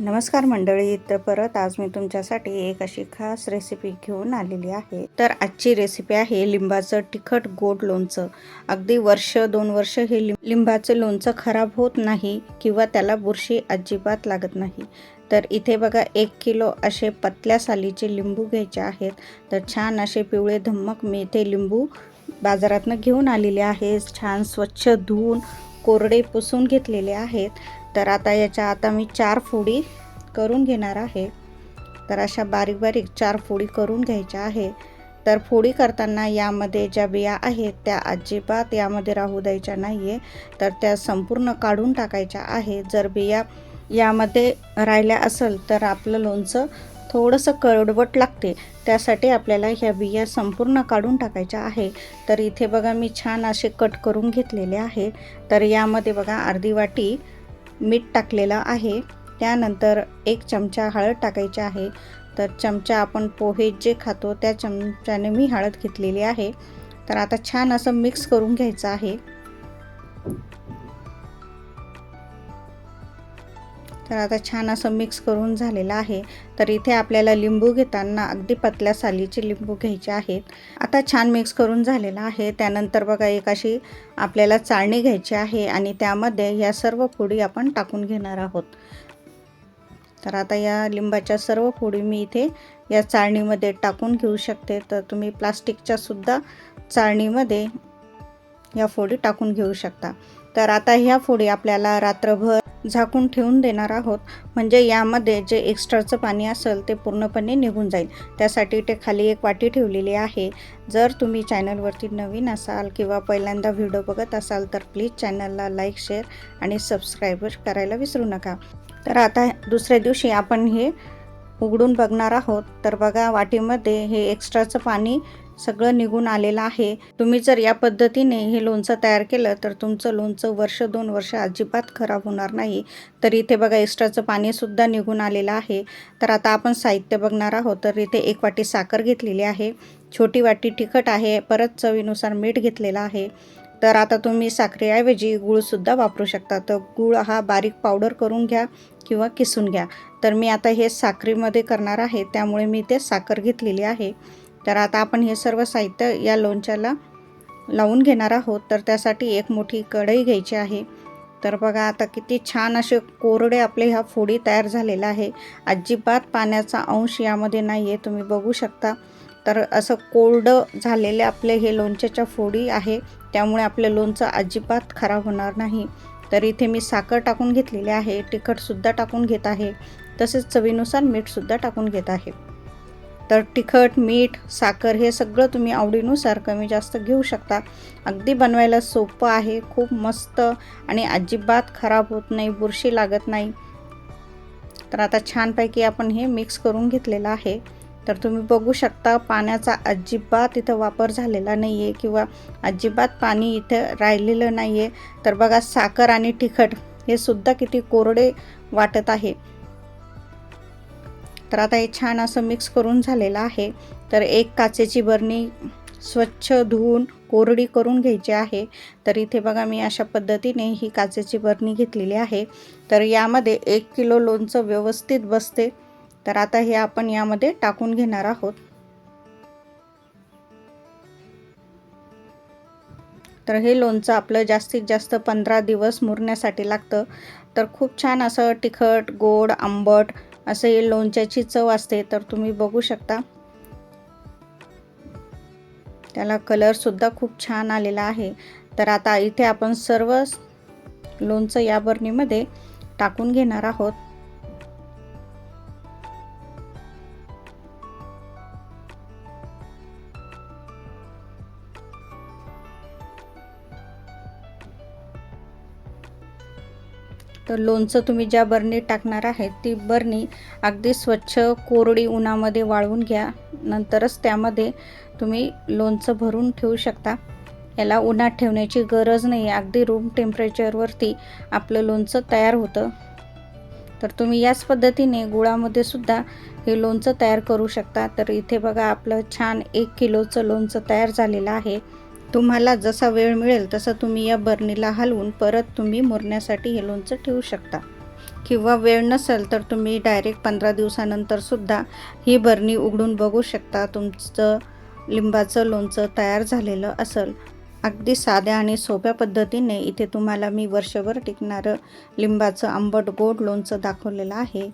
नमस्कार मंडळी तर परत आज मी तुमच्यासाठी एक अशी खास रेसिपी घेऊन आलेली आहे. तर आजची रेसिपी आहे लिंबाचं तिखट गोड लोणचं. अगदी वर्ष दोन वर्ष हे लिं लिंबाचं लोणचं खराब होत नाही किंवा त्याला बुरशी अजिबात लागत नाही. तर इथे बघा एक किलो असे पतल्या सालीचे लिंबू घ्यायचे आहेत. तर छान असे पिवळे धम्मक मी इथे लिंबू बाजारातनं घेऊन आलेले आहे छान स्वच्छ धुवून कोरडे पुसून घेतलेले आहेत. तर आता याच्या आता मी चार फोडी करून घेणार आहे. तर अशा बारीक बारीक चार फोडी करून घ्यायच्या आहे. तर फोडी करताना यामध्ये ज्या बिया आहेत त्या अजिबात यामध्ये राहू द्यायच्या नाही आहे तर त्या संपूर्ण काढून टाकायच्या आहे. जर बिया यामध्ये राहिल्या असेल तर आपलं लोणचं थोडंसं कडवट लागते. त्यासाठी आपल्याला ह्या बिया संपूर्ण काढून टाकायच्या आहे. तर इथे बघा मी छान असे कट करून घेतलेले आहे. तर यामध्ये बघा अर्धी वाटी मीठ टाकलेलं आहे. त्यानंतर एक चमचा हळद टाकायची आहे. तर चमचा आपण पोहे जे खातो त्या चमच्याने मी हळद घेतलेली आहे. तर आता छान असं मिक्स करून घ्यायचं आहे. तर आता छान असं मिक्स करून झालेलं आहे. तर इथे आपल्याला लिंबू घेताना अगदी पतल्या सालीचे लिंबू घ्यायचे आहेत. आता छान मिक्स करून झालेलं आहे. त्यानंतर बघा एक अशी आपल्याला चाळणी घ्यायची आहे आणि त्यामध्ये या सर्व फोडी आपण टाकून घेणार आहोत. तर आता या लिंबाच्या सर्व फोडी मी इथे या चाळणीमध्ये टाकून घेऊ शकते. तर तुम्ही प्लास्टिकच्या सुद्धा चाळणीमध्ये या फोडी टाकून घेऊ शकता. तर आता ह्या फोडी आपल्याला रात्रभर झाकून ठेवून देणार आहोत. म्हणजे यामध्ये जे एक्स्ट्राचं पाणी असेल ते पूर्णपणे निघून जाईल. त्यासाठी ते खाली एक वाटी ठेवलेली आहे. जर तुम्ही चॅनलवरती नवीन असाल किंवा पहिल्यांदा व्हिडिओ बघत असाल तर प्लीज चॅनलला लाईक शेअर आणि सबस्क्राईब करायला विसरू नका. तर आता दुसऱ्या दिवशी आपण हे उघडून बघणार आहोत. तर बघा वाटीमध्ये हे एक्स्ट्राचं पाणी सगळं निघून आलेलं आहे. तुम्ही जर या पद्धतीने हे लोणचं तयार केलं तर तुमचं लोणचं वर्ष दोन वर्ष अजिबात खराब होणार नाही. तर इथे बघा एक्स्ट्राचं पाणीसुद्धा निघून आलेलं आहे. तर आता आपण साहित्य बघणार आहोत. तर इथे एक वाटी साखर घेतलेली आहे. छोटी वाटी तिखट आहे. परत चवीनुसार मीठ घेतलेलं आहे. तर आता तुम्ही साखरेऐवजी गूळसुद्धा वापरू शकता. तर गूळ हा बारीक पावडर करून घ्या किंवा किसून घ्या. तर मी आता हे साखरेमध्ये करणार आहे. त्यामुळे मी ते साखर घेतलेली आहे. तर आता आपण हे सर्व साहित्य या लोणच्याला लावून घेणार आहोत. तर त्यासाठी एक मोठी कढई घ्यायची आहे. तर बघा आता किती छान असे कोरडे आपले ह्या फोडी तयार झालेला आहे. अजिबात पाण्याचा अंश यामध्ये नाही आहे तुम्ही बघू शकता. तर असं कोरडं झालेले आपले हे लोणच्याच्या फोडी आहे. त्यामुळे आपलं लोणचं अजिबात खराब होणार नाही. तर इथे मी साखर टाकून घेतलेली आहे. तिखटसुद्धा टाकून घेत आहे. तसेच चवीनुसार मीठसुद्धा टाकून घेत आहे. तर तिखट मीठ साखर हे सगळं तुम्ही आवडीनुसार कमी जास्त घेऊ शकता. अगदी बनवायला सोपं आहे खूप मस्त आणि अजिबात खराब होत नाही बुरशी लागत नाही. तर आता छानपैकी आपण हे मिक्स करून घेतलेलं आहे. तर तुम्ही बघू शकता पाण्याचा अजिबात इथं वापर झालेला नाही आहे किंवा अजिबात पाणी इथं राहिलेलं नाही आहे तर बघा साखर आणि तिखट हे सुद्धा किती कोरडे वाटत आहे. तर आता हे छान असं मिक्स करून झालेलं आहे. तर एक काचेची बरणी स्वच्छ धुवून कोरडी करून घ्यायची आहे. तर इथे बघा मी अशा पद्धतीने ही काचेची बरणी घेतलेली आहे. तर यामध्ये एक किलो लोणचं व्यवस्थित बसते. तर आता हे आपण यामध्ये टाकून घेणार आहोत. तर हे लोणचं आपलं जास्तीत जास्त पंधरा दिवस मुरण्यासाठी लागतं. तर खूप छान असं तिखट गोड आंबट असं हे लोणच्याची चव असते तर तुम्ही बघू शकता. त्याला कलरसुद्धा खूप छान आलेला आहे. तर आता इथे आपण सर्व लोणचं या बरणीमध्ये टाकून घेणार आहोत. तर लोणचं तुम्ही ज्या बरणीत टाकणार आहेत ती बरणी अगदी स्वच्छ कोरडी उन्हामध्ये वाळवून घ्या. नंतरच त्यामध्ये तुम्ही लोणचं भरून ठेवू शकता. याला उन्हात ठेवण्याची गरज नाही. अगदी रूम टेम्परेचरवरती आपलं लोणचं तयार होतं. तर तुम्ही याच पद्धतीने गुळामध्ये सुद्धा हे लोणचं तयार करू शकता. तर इथे बघा आपलं छान एक किलोचं लोणचं तयार झालेलं आहे. तुम्हाला जसा वेळ मिळेल तसं तुम्ही या बरणीला हलवून परत तुम्ही मुरण्यासाठी हे लोणचं ठेवू शकता. किंवा वेळ नसेल तर तुम्ही डायरेक्ट पंधरा दिवसानंतर सुद्धा ही बरणी उघडून बघू शकता. तुमचं लिंबाचं लोणचं तयार झालेलं असेल. अगदी साध्या आणि सोप्या पद्धतीने इथे तुम्हाला मी वर्षभर टिकणारं लिंबाचं आंबट गोड लोणचं दाखवलेलं आहे.